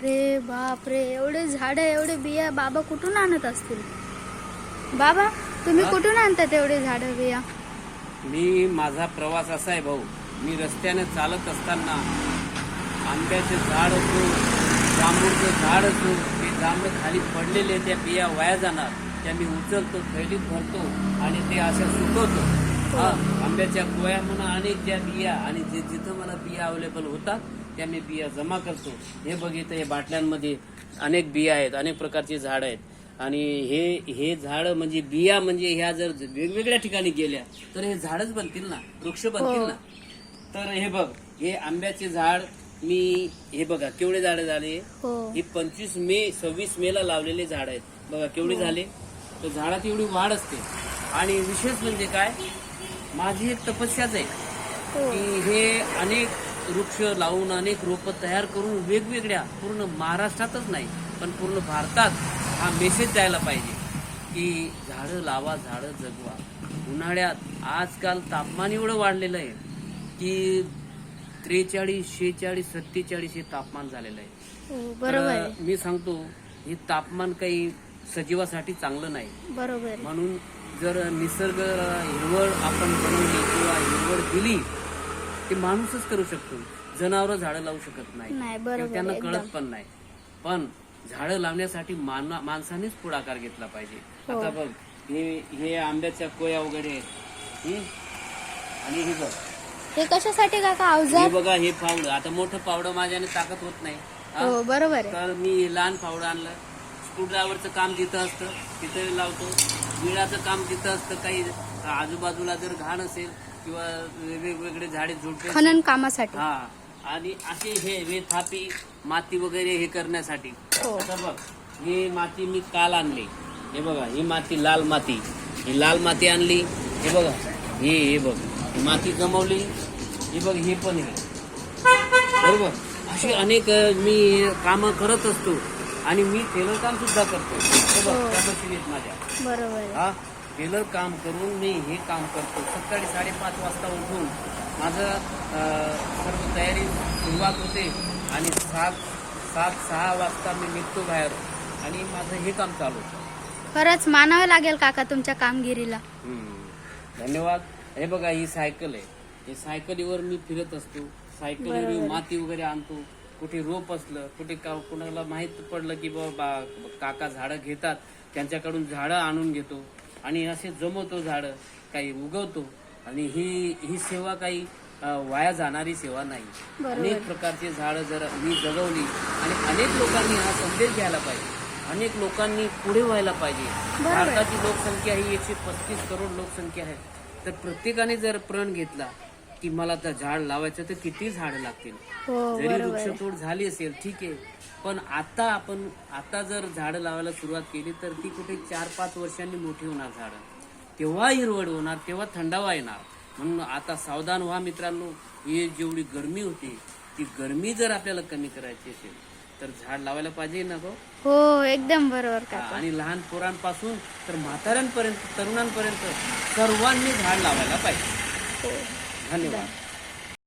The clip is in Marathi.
अरे बापरे एवढे झाड एवढे बिया बाबा कुठून आणत असतील? बाबा तुम्ही हा? कुठून आणतात एवढे झाड बिया? मी माझा प्रवास असा आहे भाऊ. मी रस्त्याने चालत असताना आंब्याचे झाड असो जांभूळचं झाड असो ते जांभळं खाली पडलेले त्या बिया वाया जाणार. त्या मी उचलतो थैलीत भरतो आणि ते अशा सुकवतो. हा, आंब्याच्या गोया म्हणून अनेक ज्या बिया आणि जे जिथं मला बिया अवेलेबल होतात त्या मी बिया जमा करतो. हे बघितलं हे बाटल्यांमध्ये अनेक बिया आहेत अनेक प्रकारची झाड आहेत. आणि हे हे झाड म्हणजे बिया म्हणजे ह्या जर वेगवेगळ्या ठिकाणी गेल्या तर हे झाडच बनतील ना? वृक्ष बनतील हो. ना तर हे बघ हे आंब्याचे झाड मी हे बघा केवढे झाड झाले? हो. हे पंचवीस मे सव्वीस मे ला लावलेले झाड आहेत. बघा केवढे झाले? तर झाडात एवढी वाढ असते. आणि विशेष म्हणजे काय? माझी एक तपस्याच आहे. हो. की हे अनेक वृक्ष लावून अनेक रोपं तयार करून वेगवेगळ्या पूर्ण महाराष्ट्रातच नाही पण पूर्ण भारतात हा मेसेज जायला पाहिजे की झाडं लावा झाडं जगवा. उन्हाळ्यात आजकाल तापमान एवढं वाढलेलं आहे की त्रेचाळीस शेहेचाळीस सत्तेचाळीस हे तापमान झालेलं आहे. हो बरोबर मी सांगतो हे तापमान काही सजीवासाठी चांगलं नाही. बरोबर म्हणून जर निसर्ग हिरवळ आपण बनवली किंवा हिरवळ दिली ते माणूसच करू शकतो. जनावर झाडं लावू शकत नाही. बरोबर त्यांना कळत. पण नाही. पण झाडं लावण्यासाठी माणसानेच पुढाकार घेतला पाहिजे. हो. आता बघ हे हे आंब्याच्या कोया वगैरे? आणि हे बघ. हे कशासाठी काका अवजार बघा हे पावडं आता मोठं पावडं माझ्याने ताकद होत नाही. हा? बरोबर तर मी लहान फावडं आणलं. स्क्रूड्रायव्हरचं काम जिथं असतं तिथं लावतो. विळाचं काम जिथं असतं काही आजूबाजूला जर घाण असेल किंवा वेगवेगळे झाडे झुडपे खनन कामासाठी. हा. आणि असे हे हे थापी माती वगैरे हे करण्यासाठी. हो. आता बघ ही माती मी काल आणली. हे बघा ही माती लाल माती. ही लाल माती आणली. हे बघा हे हे बघ. ही माती जमवली. हे बघ हे पण हे. बरोबर? अशी अनेक अ, मी कामं करत असतो. आणि मी टेलर काम सुद्धा करतो. हे बघ हो. त्या मशीन आहेत माझ्या. बरोबर आहे. हा? टेलर काम करून मी हे काम करतो. सकाळी साडेपाच वाजता उठून माझं सर्व तयारी सुरुवात होते आणि सात सात सहा वाजता मी निघतो बाहेर आणि माझं हे काम चालू होतं. खरंच मानावं लागेल काका तुमच्या कामगिरीला. धन्यवाद. हे बघा ही सायकल आहे. हे सायकलीवर मी फिरत असतो. सायकलीवर बरोबर. माती वगैरे आणतो. कुठे रोप असलं कुठे का कुणाला माहीत पडलं की बाबा काका झाडं घेतात. त्यांच्याकडून झाडं आणून घेतो. आणि असे जमवतो झाडं काही उगवतो. आणि ही ही सेवा काही वाया जाणारी सेवा नाही. अनेक प्रकारचे झाडं जर मी जगवली आणि अनेक लोकांनी हा संदेश घ्यायला पाहिजे. अनेक लोकांनी पुढे व्हायला पाहिजे. भारताची लोकसंख्या ही एकशे पस्तीस करोड लोकसंख्या आहे. तर प्रत्येकाने जर प्रण घेतला की मला तर झाड लावायचं तर किती झाडं लागतील? हो जरी बरोबर. आहे वृक्षतोड झाली असेल ठीक आहे. पण आता आपण आता जर झाडं लावायला सुरुवात केली तर ती कुठे चार पाच वर्षांनी मोठी होणार झाडं. तेव्हा हिरवळ होणार तेव्हा थंडावा येणार. म्हणून आता सावधान व्हा मित्रांनो ही जेवढी गरमी होती ती गरमी जर आपल्याला कमी करायची असेल तर झाड लावायला पाहिजे ना गो? हो एकदम बरोबर काका आणि लहान पोरांपासून तर म्हाताऱ्यांपर्यंत तरुणांपर्यंत सर्वांनी झाड लावायला पाहिजे. हो. धन्यवाद